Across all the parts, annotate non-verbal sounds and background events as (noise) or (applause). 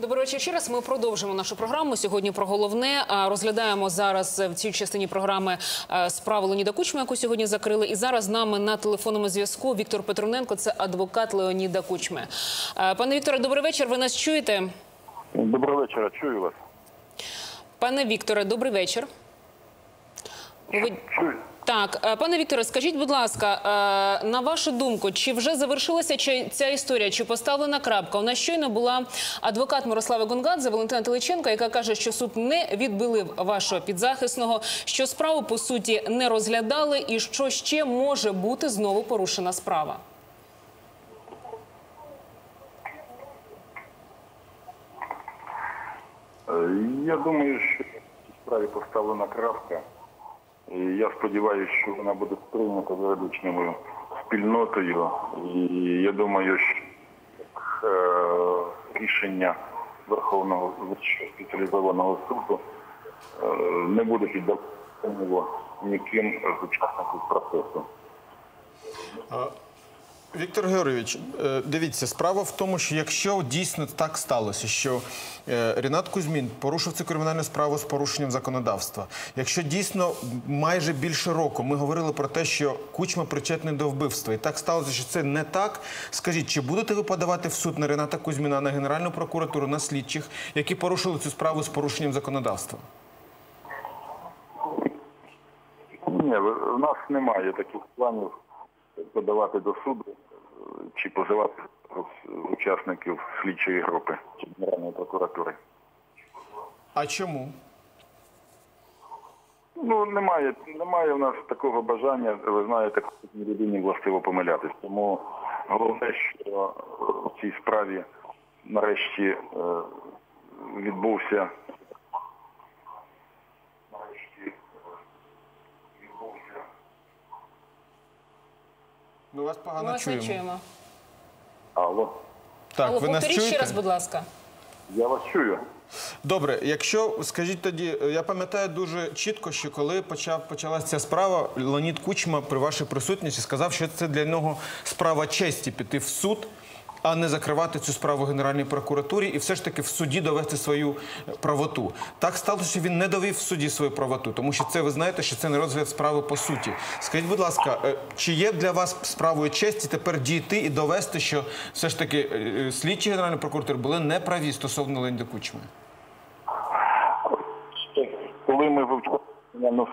Доброго вечора ще раз. Ми продовжимо нашу програму. Сьогодні про головне розглядаємо зараз в цій частині програми справу Леоніда Кучма, яку сьогодні закрили. І зараз з нами на телефонному зв'язку Віктор Петроненко, це адвокат Леоніда Кучми. Е, Пане Вікторе, добрий вечір. Ви нас чуєте? Доброго вечора, чую вас. Пане Вікторе, добрий вечір. Ви... Чую. Так, е, пане Вікторе, скажіть, будь ласка, е, на вашу думку, чи вже завершилася ця історія, чи поставлена крапка? У нас щойно була адвокат Мирослава Гонгадзе, Валентина Теличенко, яка каже, що суд не відбилив вашого підзахисного, що справу по суті не розглядали, і що ще може бути знову порушена справа. Е, Я думаю, що в справі поставлена крапка. І я сподіваюся, що вона буде сприйнята юридичною спільнотою. І я думаю, що е, рішення Верховного спеціалізованого суду е, не буде піддавати ніким з учасників процесу. Віктор Георгійович, е, дивіться, справа в тому, що якщо дійсно так сталося, що е, Рінат Кузьмін порушив цю кримінальну справу з порушенням законодавства, якщо дійсно майже більше року ми говорили про те, що Кучма причетний до вбивства, і так сталося, що це не так. Скажіть, чи будете ви подавати в суд на Рената Кузьміна, на Генеральну прокуратуру, на слідчих, які порушили цю справу з порушенням законодавства? Ні, в в нас немає таких планів подавати до суду е, чи позивати учасників слідчої групи чи Генеральної прокуратури. А чому? Ну, немає, немає в нас такого бажання, ви знаєте, людині властиво помилятись. Тому головне, що в цій справі нарешті е, відбувся. Ми вас Ми погано чуємо. не чуємо. Алло, Так, Алло, ви нас повторіть чуєте? ще раз, будь ласка. я вас чую. Добре, якщо скажіть тоді, е, я пам'ятаю дуже чітко, що коли почав почалася ця справа, Леонід Кучма при вашій присутності сказав, що це для нього справа честі піти в суд, а не закривати цю справу Генеральній прокуратурі і все ж таки в суді довести свою е, правоту. Так сталося, що він не довів в суді свою правоту, тому що це ви знаєте, що це не розгляд справи по суті. Скажіть, будь ласка, е, чи є для вас справою честі тепер дійти і довести, що все ж таки е, слідчі Генеральної прокуратури були неправі стосовно Леоніда Кучми? Коли ми вивчали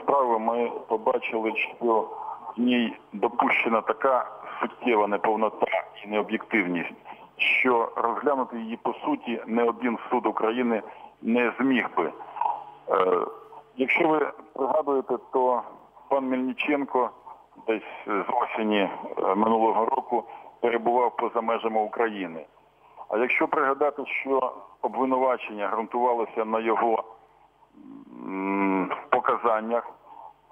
справу, ми побачили, що в ній допущена така суттєва неповнота і необ'єктивність, що розглянути її по суті не один суд України не зміг би. Е, якщо ви пригадуєте, то пан Мельниченко десь з осені е, минулого року перебував поза межами України. А якщо пригадати, що обвинувачення ґрунтувалося на його показаннях,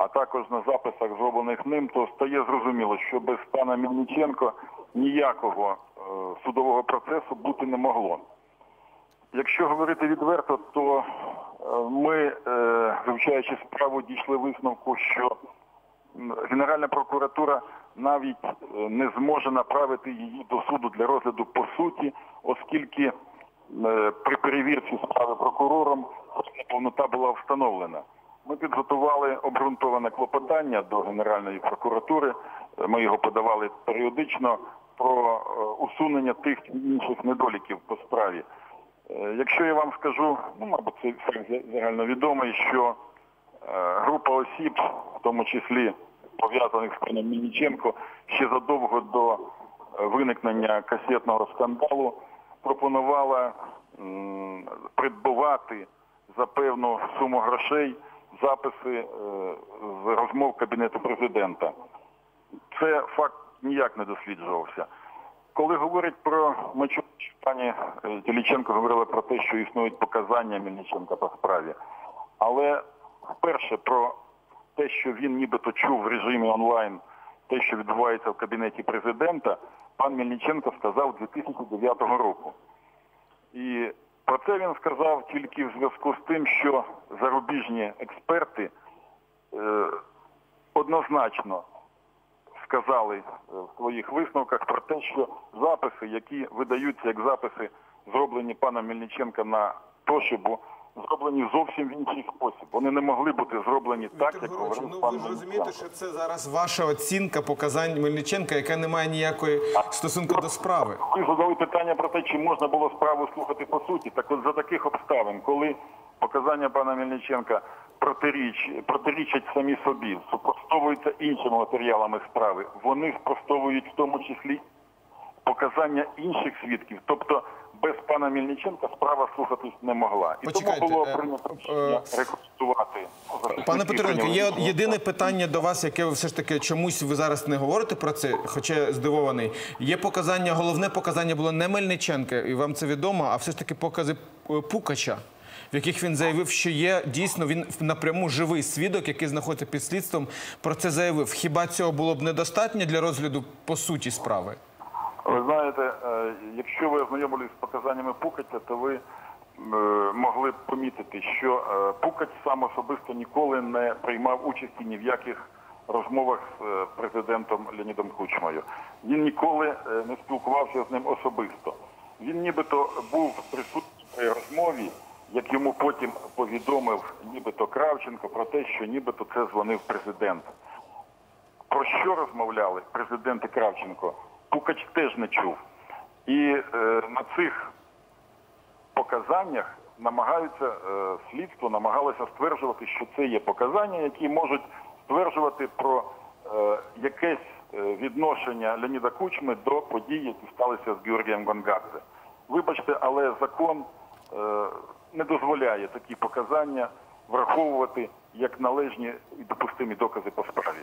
а також на записах, зроблених ним, то стає зрозуміло, що без пана Мельниченко ніякого е, судового процесу бути не могло. Якщо говорити відверто, то е, ми, е, вивчаючи справу, дійшли висновку, що Генеральна прокуратура навіть не зможе направити її до суду для розгляду по суті, оскільки при перевірці справи прокурором неповнота була встановлена. Ми підготували обґрунтоване клопотання до Генеральної прокуратури. Е, Ми його подавали періодично про е, усунення тих інших недоліків по справі. Е, Якщо я вам скажу, ну, мабуть, це загальновідомий, що група осіб, в тому числі пов'язаних з паном Мельниченко, ще задовго до виникнення касетного скандалу пропонувала придбувати за певну суму грошей записи е, з розмов Кабінету президента. Це факт ніяк не досліджувався. Коли говорять про що пані е, Тіліченко говорила про те, що існують показання Мельниченка по справі, але вперше про те, що він нібито чув в режимі онлайн те, що відбувається в кабінеті президента, пан Мельниченко сказав 2009 року. І про це він сказав тільки в зв'язку з тим, що зарубіжні експерти е, однозначно сказали е, в своїх висновках про те, що записи, які видаються як записи зроблені паном Мельниченка на то, щоб зроблені зовсім в інший спосіб. Вони не могли бути зроблені так, як говорив ну пан ви ж розумієте, що це зараз ваша оцінка показань Мельниченка, яка не має ніякої стосунку до справи. Ви задали питання про те, чи можна було справу слухати по суті. Так от за таких обставин, коли показання пана Мельниченка протиріч, протирічать самі собі, супростовуються іншими матеріалами справи, вони спростовують в тому числі показання інших свідків. Тобто без пана Мельниченка справа слухатись не могла. І Почекайте, тому було е, прийнято е, рішення рекомендувати. Пане Петренко, є єдине питання до вас, яке ви все ж таки чомусь ви зараз не говорите про це, хоча здивований. Є показання, головне показання було не Мельниченка, і вам це відомо, а все ж таки покази е, Пукача. В яких він заявив, що є дійсно він напряму живий свідок, який знаходиться під слідством, про це заявив. Хіба цього було б недостатньо для розгляду по суті справи? Ви знаєте, е, якщо ви ознайомились з показаннями Пукача, то ви е, могли б помітити, що е, Пукач сам особисто ніколи не приймав участі ні в яких розмовах з президентом Леонідом Кучмою. Він ніколи не спілкувався з ним особисто. Він нібито був присутній при розмові, як йому потім повідомив нібито Кравченко про те, що нібито це дзвонив президент. Про що розмовляли президент і Кравченко? Пукач теж не чув. І е, на цих показаннях намагаються е, слідство намагалося стверджувати, що це є показання, які можуть стверджувати про е, якесь е, відношення Леоніда Кучми до подій, які сталися з Георгієм Гонгадзе. Вибачте, але закон е, не дозволяє такі показання враховувати як належні і допустимі докази по справі.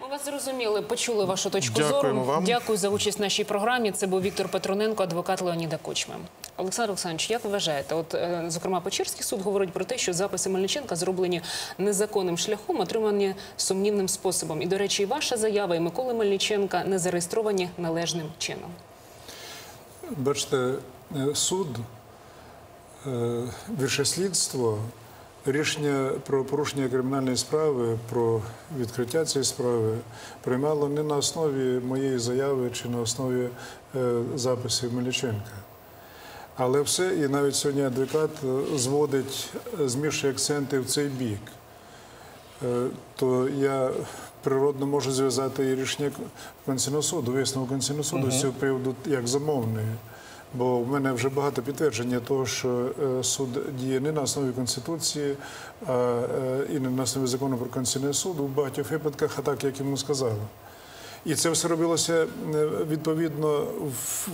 Ми вас зрозуміли, почули вашу точку Дякуємо зору. вам. Дякую за участь в нашій програмі. Це був Віктор Петроненко, адвокат Леоніда Кучми. Олександр Олександрович, як ви вважаєте? От, е, зокрема, Печерський суд говорить про те, що записи Мельниченка зроблені незаконним шляхом, отримані сумнівним способом. І, до речі, і ваша заява, і Миколи Мельниченка не зареєстровані належним чином. Бачите, е, суд, е, вірше слідство, рішення про порушення кримінальної справи, про відкриття цієї справи приймало не на основі моєї заяви чи на основі е, записів Мельниченка. Але все, і навіть сьогодні адвокат е, зводить, е, змішує акценти в цей бік. То я природно можу зв'язати і рішення Конституційного суду, висновок Конституційного суду з цього приводу як замовний. Бо в мене вже багато підтвердження того, що е, суд діє не на основі Конституції, е, і не на основі закону про Конституційний суд у багатьох випадках, а так, як йому сказали. І це все робилося е, відповідно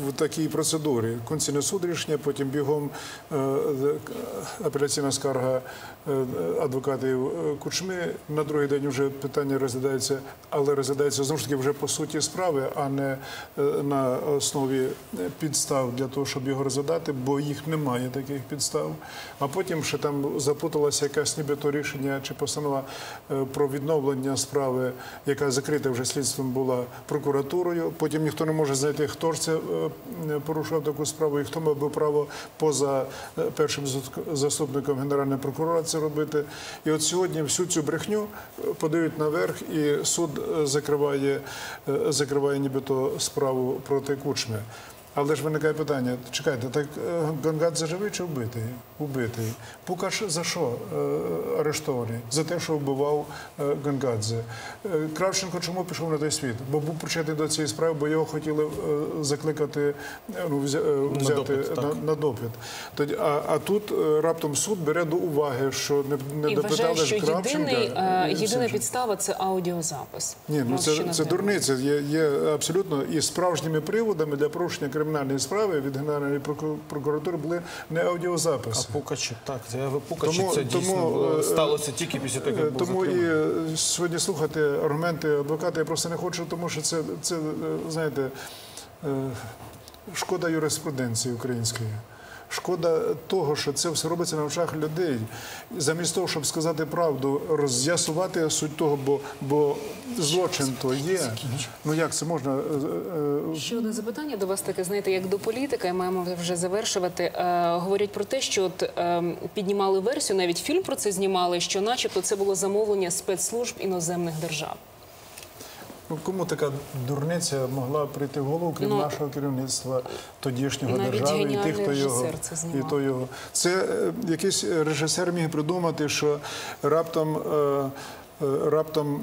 в, такій процедурі. Конституційний суд рішення, потім бігом е, е, апеляційна скарга адвокатів Кучми. На другий день вже питання розглядається, але розглядається знову ж таки вже по суті справи, а не на основі підстав для того, щоб його розглядати, бо їх немає таких підстав. А потім ще там запуталося якесь нібито рішення чи постанова про відновлення справи, яка закрита вже слідством була прокуратурою. Потім ніхто не може знайти, хто ж це е, порушував таку справу і хто мав би право поза е, першим заступником генерального прокурора це робити. І от сьогодні всю цю брехню е, подають наверх, і суд е, закриває, е, закриває нібито справу проти Кучми. Але ж виникає питання: чекайте, так е, Гонгадзе живий чи вбитий? Убитий. Пукаш за що е, арештований? За те, що вбивав е, Гонгадзе. Кравченко чому пішов на той світ? Бо був причетний до цієї справи, бо його хотіли закликати, ну, взя- взяти допит, на, на допит. Тоді, а, а тут раптом суд бере до уваги, що не, не І вважає, допитали що ж Кравченка. єдиний, е, і єдина підстава це аудіозапис. Ні, ну це, це дурниця. Є, є абсолютно і справжніми приводами для порушення кримінальної справи від Генеральної проку- прокуратури були не аудіозаписи. Пукачу, так, заяви Пукачу, Тому- це дійсно тому, було- е, сталося тільки після того, Е, як був Тому і е, сьогодні слухати аргументи адвоката я просто не хочу, тому що це, це е, знаєте, е, шкода юриспруденції української. Шкода того, що це все робиться на очах людей. Замість того, щоб сказати правду, роз'ясувати суть того, бо, бо злочин то є. Ну як це можна? е, е, Ще одне запитання до вас таке, знаєте, як до політика, і маємо вже завершувати. Е, говорять про те, що от, е, піднімали версію, навіть фільм про це знімали, що начебто це було замовлення спецслужб іноземних держав. Ну, кому така дурниця могла прийти в голову, крім Ну, нашого керівництва тодішнього держави і тих, хто його і то його. Це е, якийсь режисер міг придумати, що раптом е, е, раптом.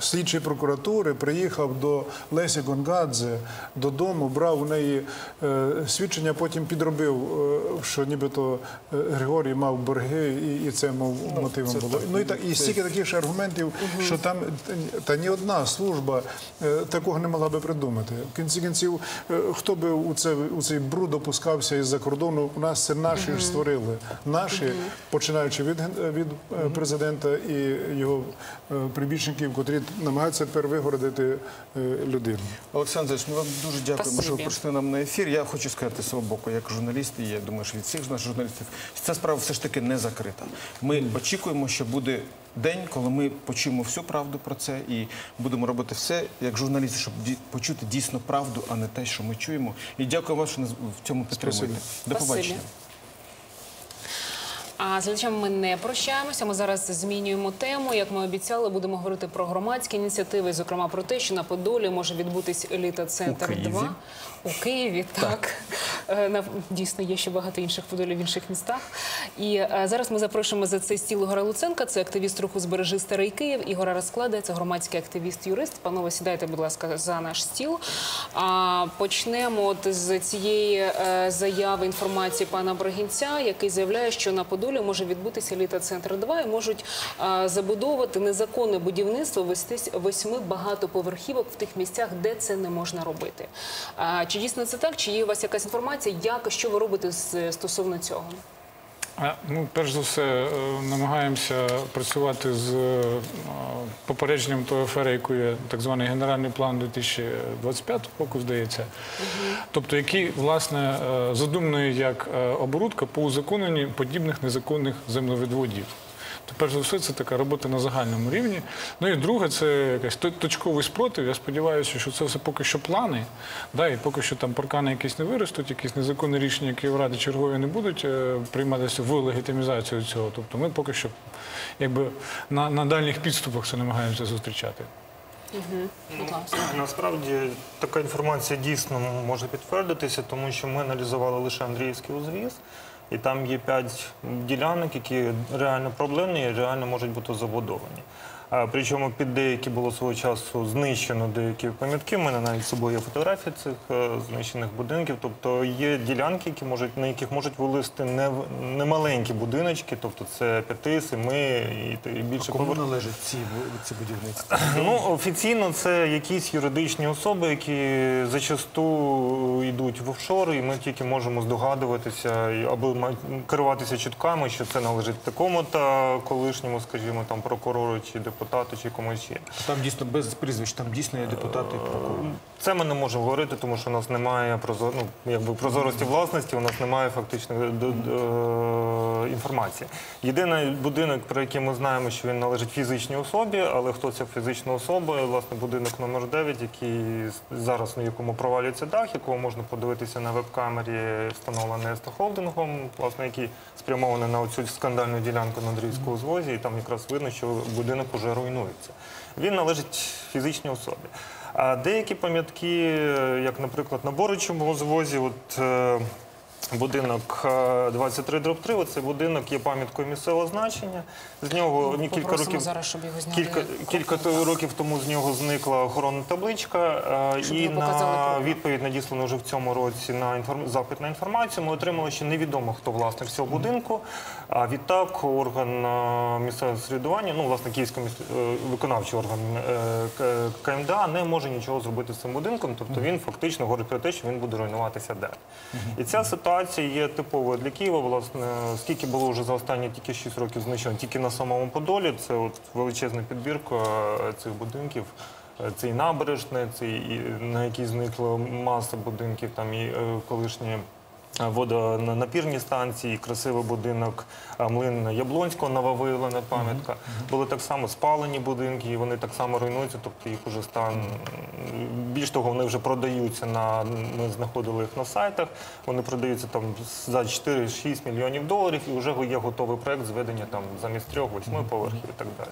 Слідчий прокуратури приїхав до Лесі Гонгадзе додому, брав у неї е, свідчення, потім підробив, е, що нібито е, Григорій мав борги, і, це мов мотивом це було. Ну і так і стільки таких ж аргументів, що там та ні одна служба такого не могла би придумати. В кінці кінців, хто би у це у цей бруд опускався із-за кордону, у нас це наші ж створили. Наші, починаючи від, від президента і його е, прибічників, котрі намагаються тепер вигородити е, людину. Олександр, ми вам дуже дякуємо, що ви прийшли нам на ефір. Я хочу сказати свого боку, як журналіст, і я думаю, що від всіх наших журналістів, що ця справа все ж таки не закрита. Ми очікуємо, що буде день, коли ми почуємо всю правду про це і будемо робити все як журналісти, щоб ді- почути дійсно правду, а не те, що ми чуємо. І дякую вам, що нас в цьому підтримуєте. До побачення. А з глядачами ми не прощаємося. Ми зараз змінюємо тему. Як ми обіцяли, будемо говорити про громадські ініціативи, зокрема про те, що на Подолі може відбутись еліта Центр У Києві. 2 у Києві. Так, на- дійсно є ще багато інших подолі в інших містах. І е, зараз ми запрошуємо за цей стіл Ігора Луценка. Це активіст руху збережи старий Київ. Ігора розкладає. Це громадський активіст-юрист. Панове, сідайте, будь ласка, за наш стіл. А почнемо з цієї е, заяви інформації пана Брагінця, який заявляє, що на Подолі може відбутися еліта центр 2 і можуть е, забудовувати незаконне будівництво вестись восьми багатоповерхівок в тих місцях, де це не можна робити. Чи дійсно це так? Чи є у вас якась інформація? Як що ви робите стосовно цього? Ну, перш за все, е, намагаємося працювати з е, попередженням тої афери, яку є так званий генеральний план 2025 року, здається. Тобто, який, власне, е, задуманий як оборудка по узаконенню подібних незаконних землевідводів. То, перш за все, це така робота на загальному рівні. Ну і друге, це якийсь точковий спротив. Я сподіваюся, що це все поки що плани, да, і поки що там паркани якісь не виростуть, якісь незаконні рішення Київради чергові не будуть е, прийматися в легітимізацію цього. Тобто ми поки що якби на, на дальніх підступах це намагаємося зустрічати. Ласка. Насправді така інформація дійсно може підтвердитися, тому що ми аналізували лише Андріївський узвіз, і там є п'ять ділянок, які реально проблемні і реально можуть бути забудовані. А, Причому під деякі було свого часу знищено деякі пам'ятки. У мене навіть з собою є фотографії цих е, знищених будинків. Тобто є ділянки, які можуть на яких можуть вилізти не, немаленькі будиночки, тобто це п'яти, семи і, і більше Кому поверх- належать ці, ці будівництва? (clears throat) Ну, офіційно це якісь юридичні особи, які зачасту йдуть в офшори, і ми тільки можемо здогадуватися або керуватися чутками, що це належить такому та колишньому, скажімо, там прокурору чи депутату, чи комусь ще. Там дійсно без прізвищ, там дійсно є депутати. Це ми не можемо говорити, тому що у нас немає прозор... ну, якби прозорості власності, у нас немає фактично д- е, інформації. Єдиний будинок, про який ми знаємо, що він належить фізичній особі, але хто ця фізична особа, власне, будинок номер 9, який зараз на якому провалюється дах, якого можна подивитися на веб-камері, встановлений Еста Холдингом, власне, який спрямований на оцю скандальну ділянку на Андрійському звозі, і там якраз видно, що будинок уже руйнується. Він належить фізичній особі. А деякі пам'ятки, як, наприклад, на Боричому звозі, от е, будинок е, 23 дроб 3, цей будинок є пам'яткою місцевого значення. З нього ні, кілька років. зараз, щоб його зняли. Кілька, кілька років тому з нього зникла охоронна табличка, е, Щоб і на відповідь надіслано вже в цьому році на інформ... запит на інформацію. Ми отримали, що невідомо, хто власник цього будинку. А відтак орган е, місцевого самоврядування, ну власне київський міс- е, виконавчий орган е, КМДА не може нічого зробити з цим будинком. Тобто він фактично говорить про те, що він буде руйнуватися далі. І ця ситуація є типовою для Києва. Власне, скільки було вже за останні тільки 6 років знищено, тільки на самому Подолі. Це от величезна підбірка е, цих будинків. Е, Це і набережне, це і на якій зникла маса будинків, там і е, колишні водонапірні станції, красивий будинок млин Яблонського, нововиявлена пам'ятка. Були так само спалені будинки, і вони так само руйнуються, тобто їх уже стан. Більш того, вони вже продаються на ми знаходили їх на сайтах. Вони продаються там за 4-6 мільйонів доларів, і вже є готовий проект зведення там замість трьох, восьми поверхів і так далі.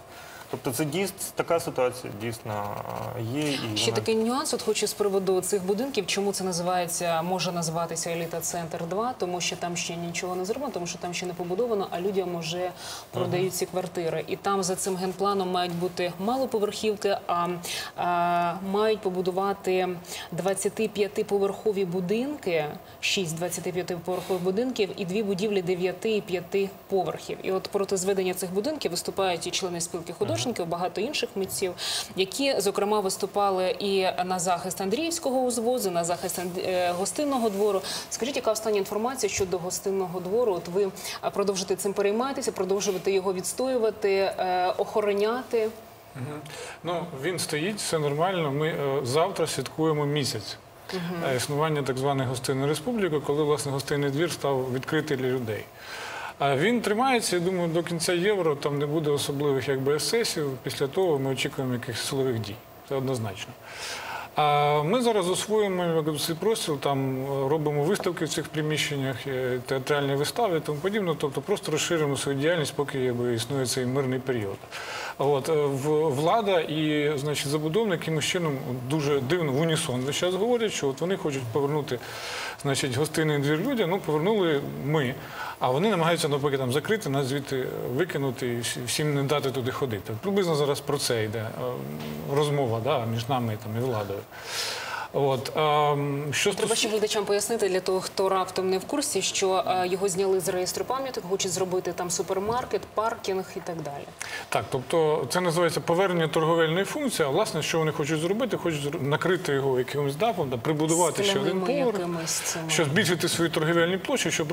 Тобто це дійсно така ситуація дійсно е, є. І Ще вона- такий нюанс. От хочу з приводу цих будинків. Чому це називається, може називатися еліта центр 2 тому що там ще нічого не зроблено, тому що там ще не побудовано, а людям вже продають ці квартири. І там за цим генпланом мають бути малоповерхівки, а, а мають побудувати 25-поверхові будинки, 6 25-поверхових будинків і дві будівлі 9 і 5 поверхів. І от проти зведення цих будинків виступають і члени спілки художників, багато інших митців, які зокрема виступали і на захист Андріївського узвозу, на захист е, гостинного двору. Скажіть, яка остання інформація щодо гостинного двору? От ви продовжите цим перейматися, продовжувати його відстоювати, е, охороняти. Ну, він стоїть, все нормально. Ми е, завтра святкуємо місяць е, існування так званої гостинної республіки, коли власне гостинний двір став відкритий для людей. Він тримається, я думаю, до кінця євро там не буде особливих якби. Після того ми очікуємо якихось силових дій. Це однозначно. Ми зараз якби, цей простір, е, робимо виставки в цих приміщеннях, е, театральні вистави і тому подібне. Тобто просто розширимо свою діяльність, поки існує цей мирний період. Е, влада і забудовник якимось чином дуже дивно в унісон весь час говорять, що вони хочуть повернути значить, гостинний двір людям, ну повернули ми. А вони намагаються навпаки там закрити, нас звідти викинути і всім не дати туди ходити. Приблизно зараз про це йде е, розмова да, між нами там, і владою. От, ем, що Треба ще глядачам пояснити для того, хто раптом не в курсі, що е, його зняли з реєстру пам'яток, хочуть зробити там супермаркет, паркінг і так далі. Так, тобто це називається повернення торговельної функції. А власне, що вони хочуть зробити, хочуть накрити його якимось дахом, да, прибудувати ще один поверх, якимись що збільшити свої торговельні площі, щоб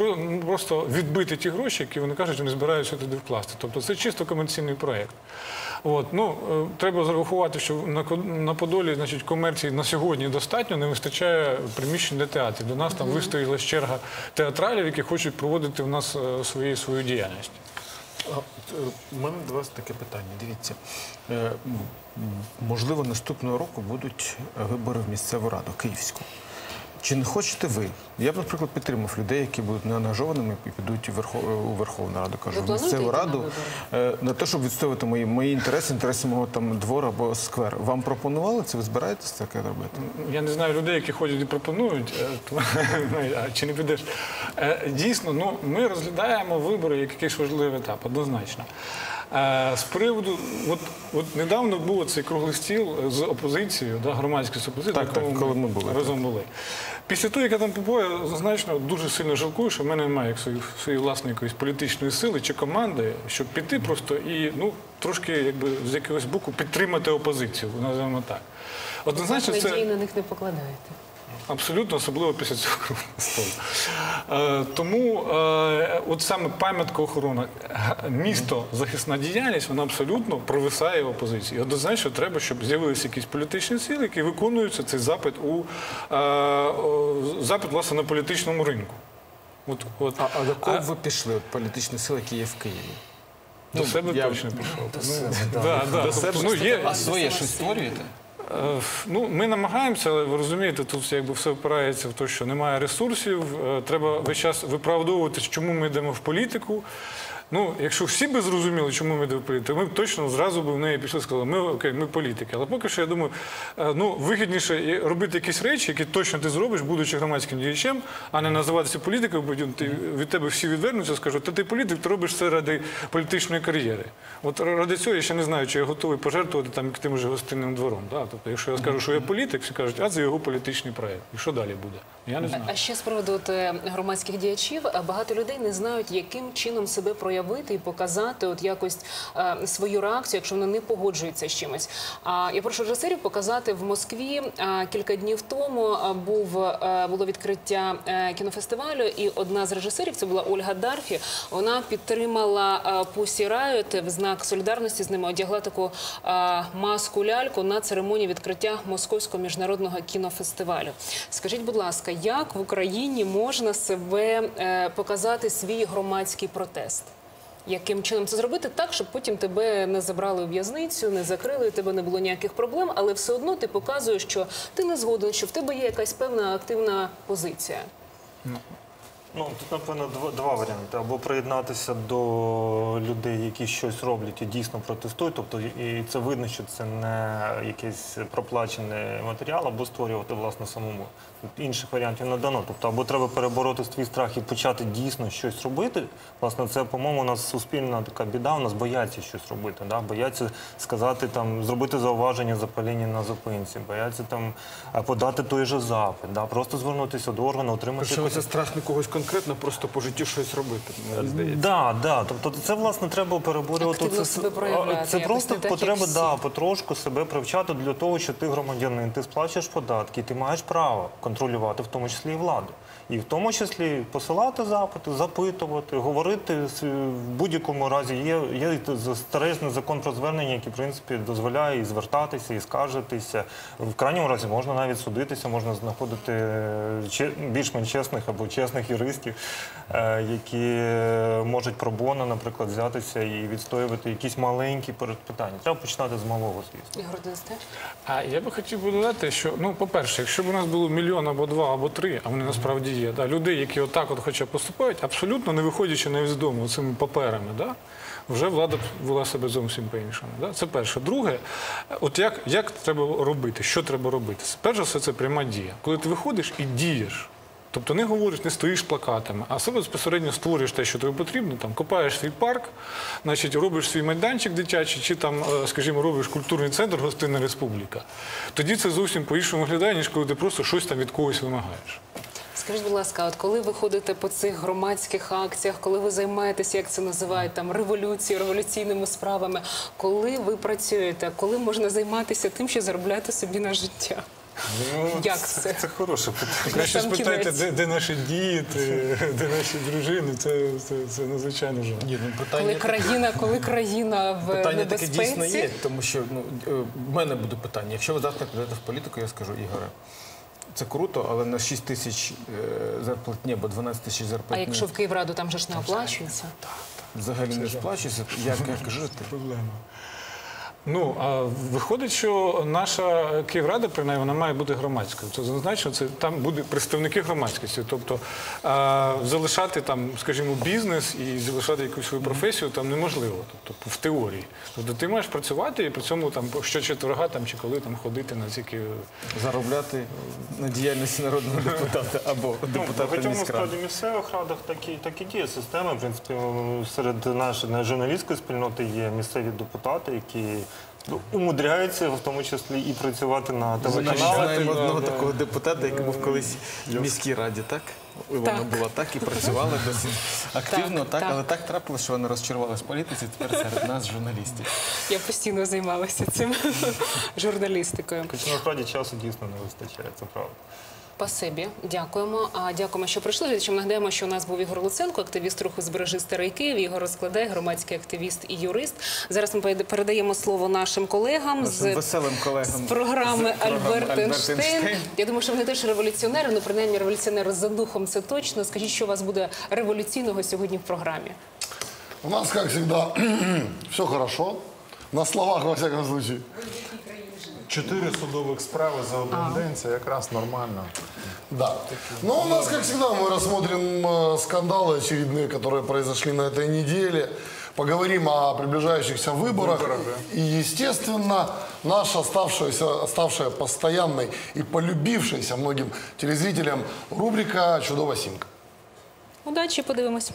просто відбити ті гроші, які вони кажуть, вони збираються туди вкласти. Тобто це чисто комерційний проєкт. От, ну, е, треба зарахувати, що на, на Подолі значить, комерції на сьогодні достатньо, не вистачає приміщень для театрів. До нас там вистоїлась черга театралів, які хочуть проводити в нас е, свої, свою діяльність. Е, У мене до вас таке питання. Дивіться, можливо, наступного року будуть вибори в місцеву раду київську. Чи не хочете ви? Я б, наприклад, підтримав людей, які будуть неангажованими і підуть у, Верхов... у Верховну Раду, кажу, в місцеву на раду е, на те, щоб відстоювати мої, мої інтереси, інтереси мого там двору або сквер. Вам пропонували це? Ви збираєтесь таке робити? Я не знаю людей, які ходять і пропонують, е, (laughs) а чи не підеш. Е, Дійсно, ну ми розглядаємо вибори як якийсь важливий етап, однозначно. З приводу, от, от недавно був цей круглий стіл з опозицією, да, громадською опозицією, Так, так, коли ми були, разом були. Після того, як я там побував, я однозначно дуже сильно жалкую, що в мене немає як своєї, своєї власної якоїсь політичної сили чи команди, щоб піти просто і ну трошки якби з якогось боку підтримати опозицію, називаємо так. Однозначно, це Надії на них не покладаєте. Абсолютно, особливо після цього круглого столу. Е, тому е, от саме пам'ятка охорона, місто, захисна діяльність, вона абсолютно провисає в опозиції. Однозначно треба, щоб з'явилися якісь політичні сили, які виконуються цей запит у е, запит власне на політичному ринку. От, от, А, а до кого ви пішли, от політичні сили, які є в Києві? до себе я- точно пішов. До Ну, себе, да, да. да, До себе. ну, є, А своє щось створюєте? Е, Ну, ми намагаємося, але ви розумієте, тут якби все впирається в те, що немає ресурсів. е, Треба весь час виправдовувати, чому ми йдемо в політику. Ну, якщо всі би зрозуміли, чому ми в політику, ми б точно зразу б в неї пішли і сказали, ми окей, ми політики. Але поки що я думаю, е, ну вигідніше робити якісь речі, які точно ти зробиш, будучи громадським діячем, а не називатися політиком, бо ти від тебе всі відвернуться, скажуть, та ти політик, ти робиш це ради політичної кар'єри. От ради цього я ще не знаю, чи я готовий пожертвувати там тим же гостинним двором. Да? Тобто, якщо я скажу, що я політик, всі кажуть, а це його політичний проєкт. І що далі буде? Я не знаю. А ще з приводу е, громадських діячів, е, багато людей не знають, яким чином себе проявити і показати от якось е, свою реакцію, якщо вони не погоджуються з чимось. А я прошу режисерів показати в Москві е, кілька днів тому е, був е, було відкриття е, кінофестивалю, і одна з режисерів це була Ольга Дарфі. Вона підтримала Пусі Райот в знак солідарності з ними. Одягла таку е, маску ляльку на церемонії відкриття Московського міжнародного кінофестивалю. Скажіть, будь ласка, як в Україні можна себе е, показати свій громадський протест? Яким чином це зробити так, щоб потім тебе не забрали у в'язницю, не закрили, тебе не було ніяких проблем, але все одно ти показуєш, що ти не згоден, що в тебе є якась певна активна позиція. Ну, тут, напевно, два, два варіанти. Або приєднатися до людей, які щось роблять і дійсно протестують. Тобто, і це видно, що це не якийсь проплачений матеріал, або створювати власне самому. Тут інших варіантів не дано. Тобто, або треба перебороти свій страх і почати дійсно щось робити. Власне, це, по-моєму, у нас суспільна така біда. У нас бояться щось робити. Да? Бояться сказати там, зробити зауваження запаління на зупинці, бояться там подати той же запит, да? просто звернутися до органу, отримати Що якусь це страх не когось конкретно, просто по життю щось робити, мені здається. Да, да. Тобто це власне треба переборювати. Активно це, себе це просто потреба да, потрошку себе привчати для того, що ти громадянин, ти сплачуєш податки, ти маєш право контролювати, в тому числі і владу. І в тому числі посилати запити, запитувати, говорити в будь-якому разі. Є, є старезний закон про звернення, який в принципі дозволяє і звертатися, і скаржитися. В крайньому разі можна навіть судитися, можна знаходити е, більш-менш чесних або чесних юристів, е, які е, можуть пробоно, наприклад, взятися і відстоювати якісь маленькі питання. Треба починати з малого, звісно. Ігор Денисович? А я би хотів би додати, що ну, по-перше, якщо б у нас було мільйон або два, або три, а вони насправді є, да, людей, які отак от хоча поступають, абсолютно не виходячи навіть з дому цими паперами, да, вже влада вела себе зовсім по-іншому. Да? Це перше. Друге, от як, як треба робити, що треба робити? Перше, все, це пряма дія. Коли ти виходиш і дієш. Тобто не говориш, не стоїш плакатами, а себе безпосередньо створюєш те, що тобі потрібно, там копаєш свій парк, значить робиш свій майданчик дитячий, чи там, е, скажімо, робиш культурний центр Гостинна Республіка. Тоді це зовсім по-іншому виглядає, ніж коли ти просто щось там від когось вимагаєш. Скажіть, будь ласка, от коли ви ходите по цих громадських акціях, коли ви займаєтеся, як це називають, там революцією, революційними справами, коли ви працюєте, коли можна займатися тим, що заробляти собі на життя? Як це? Це хороше питання. Краще Сам спитайте, кінець. де, де наші діти, де наші дружини. Це, це, це надзвичайно жаль. Ні, ну Коли питання, країна, коли країна в питання таке небезпеці? дійсно є, тому що ну, е, в мене буде питання. Якщо ви завтра підете в політику, я скажу, Ігоре, це круто, але на 6 тисяч е, зарплатні або 12 тисяч А зарплатні якщо в Київраду там же ж не оплачується? взагалі не сплачується, як, як жити? Проблема. Ну, а виходить, що наша Київрада, принаймні, вона має бути громадською. Це зазначено, це там будуть представники громадськості. Тобто а, залишати там, скажімо, бізнес і залишати якусь свою професію там неможливо. Тобто в теорії. Тобто ти маєш працювати і при цьому там щочетверга там чи коли там ходити на ці Заробляти на діяльності народного депутата або Ну, депутата Багатьом міськради. насправді місцевих радах так і, так і діє система. В принципі, серед нашої журналістської спільноти є місцеві депутати, які ну, умудряються в тому числі і працювати на Ми телеканалах. знаємо одного да. такого депутата, який був колись в міській раді, так? Вона Так. була так і працювала досить активно, Так, так, так. але так трапилося, що вона розчарувалась в політиці тепер серед нас, журналістів. Я постійно займалася цим журналістикою. Хоча насправді часу дійсно не вистачає, це правда. Спасибі, дякуємо. А дякуємо, що прийшли. Глядачам нагадаємо, що у нас був Ігор Луценко, активіст руху збережи старий Київ. Ігор розкладає, громадський активіст і юрист. Зараз ми передаємо слово нашим колегам Нашим з, веселим колегам з програми з Альберт. Я думаю, що вони теж революціонери. Ну принаймні революціонери за духом це точно. Скажіть, що у вас буде революційного сьогодні в програмі? У нас, как всегда, (clears throat) все хорошо. На словах, во всяком случае. Чотири судових справи за один день це якраз нормально. Да. Но у нас, как всегда, мы рассмотрим э, скандалы очередные, которые произошли на этой неделе. Поговорим о приближающихся выборах. И, естественно, наша оставшаяся, оставшая постоянной и полюбившаяся многим телезрителям рубрика «Чудова Симка». Удачі, подивимось.